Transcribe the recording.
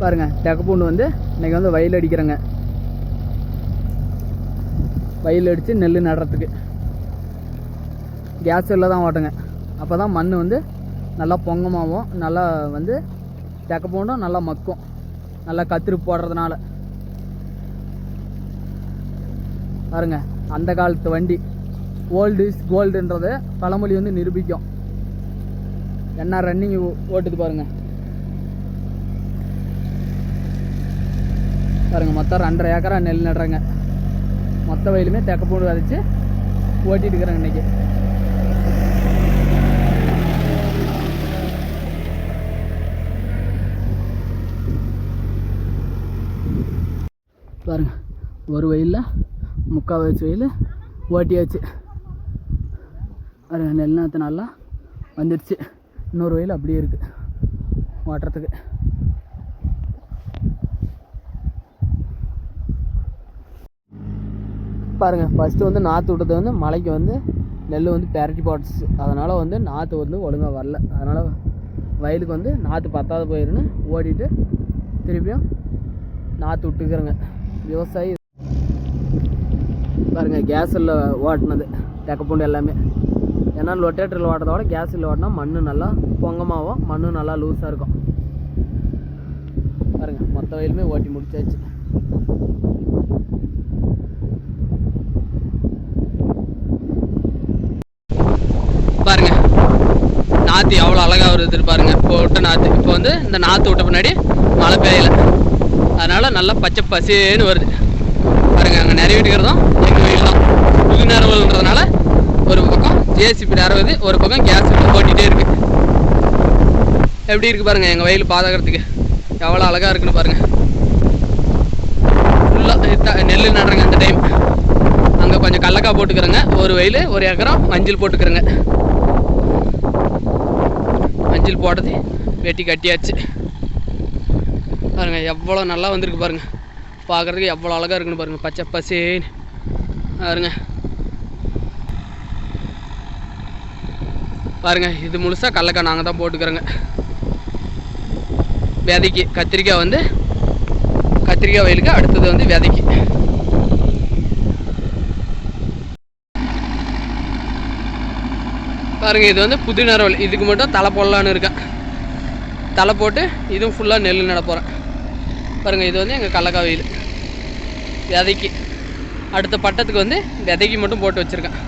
பாருங்க தெக்க பூண்டு வந்து இன்னைக்கு வந்து வயல் அடிக்கிறேங்க. வயல் அடித்து நெல் நடுறதுக்கு. கேஸ் இல்லை தான் ஓட்டுங்க. அப்போ தான் மண் வந்து நல்லா பொங்கமாகவும் நல்லா வந்து தெக்க பூண்டும் நல்லா மக்கும். நல்லா கத்திரி போடுறதுனால. பாருங்க அந்த காலத்து வண்டி. ஓல்டு இஸ் கோல்டுன்றது பழமொழி வந்து நிரூபிக்கும். என்ன ரன்னிங் ஓட்டுது பாருங்கள் பாருங்க மொத்தம் ரெண்டரை ஏக்கரா நெல் நடுறாங்க. மொத்த வயலுமே தெக்க பூண்டு விதைச்சு ஓட்டிட்டு இருக்கிறாங்க இன்னைக்கு. பாருங்க ஒரு வயலில் முக்கால் வயசு வயல் ஓட்டியாச்சு. பாருங்கள் நெல் நாற்று நல்லா வந்துடுச்சு இன்னொரு வயல் அப்படியே இருக்குது ஓட்டுறதுக்கு. பாருங்க ஃபஸ்ட்டு வந்து நாற்று விட்டது வந்து மழைக்கு வந்து நெல் வந்து பெரட்டி போட்டுச்சு அதனால் வந்து நாற்று வந்து ஒழுங்காக வரல. அதனால் வயலுக்கு வந்து நாற்று பத்தாத போயிருன்னு ஓடிட்டு திருப்பியும் நாற்று விட்டுக்கிறேங்க. விவசாயி பாருங்க கேஸில் ஓட்டினது தெக்கப்பூண்டு எல்லாமே. ஏன்னா லொட்டேட்டரில் ஓட்டுறத விட கேஸில் ஓட்டினா மண் நல்லா பொங்கமாகவும் மண் நல்லா லூஸாக இருக்கும். பாருங்கள் மொத்த வயலுமே ஓட்டி முடிச்சாச்சு பாருங்க நாற்று எவ்வளோ அழகாக வருது பாருங்க இப்போ விட்ட நாற்று இப்போ வந்து இந்த நாற்று விட்ட பின்னாடி மழை பெய்யல. அதனால் நல்லா பச்சை பசேன்னு வருது. பாருங்க அங்கே நிறைவேட்டுக்கிறதும் எங்கள் வீடு தான். புது நிறவுன்றதுனால ஒரு பக்கம் ஜேசிபி நிறவுது ஒரு பக்கம் கேஸ் விட்டு ஓட்டிகிட்டே இருக்குது எப்படி இருக்குது பாருங்கள் எங்கள் வயலு பாதுகாக்கிறதுக்கு எவ்வளோ அழகாக இருக்குன்னு பாருங்கள் ஃபுல்லாக நெல் நடுறேங்க அந்த டைம் அங்கே கொஞ்சம் கடலக்காய் போட்டுக்கிறேங்க. ஒரு வயல் ஒரு ஏக்கரம் மஞ்சள் போட்டுக்கிறேங்க. மஞ்சள் போட்டது வெட்டி கட்டியாச்சு. பாருங்க எவ்வளோ நல்லா வந்திருக்கு பாருங்க. பார்க்குறதுக்கு எவ்வளோ அழகாக இருக்குன்னு பாருங்க பச்சை பசேன்னு. பாருங்க. பாருங்க இது முழுசாக கடலக்காய் நாங்கள் தான் போட்டுக்கிறோங்க. விதைக்கு கத்திரிக்காய் வந்து கத்திரிக்காய் வயலுக்கு அடுத்தது வந்து விதைக்கு. பாருங்க இது வந்து புது நிறவல் இதுக்கு மட்டும் தலை போடலான்னு இருக்கேன். தலை போட்டு இதுவும் ஃபுல்லாக நெல் நட போகிறேன் இது வந்து எங்கள் கடலக்காய் விதைக்கு. அடுத்த பட்டத்துக்கு வந்து விதைக்கு மட்டும் போட்டு வச்சுருக்கேன்.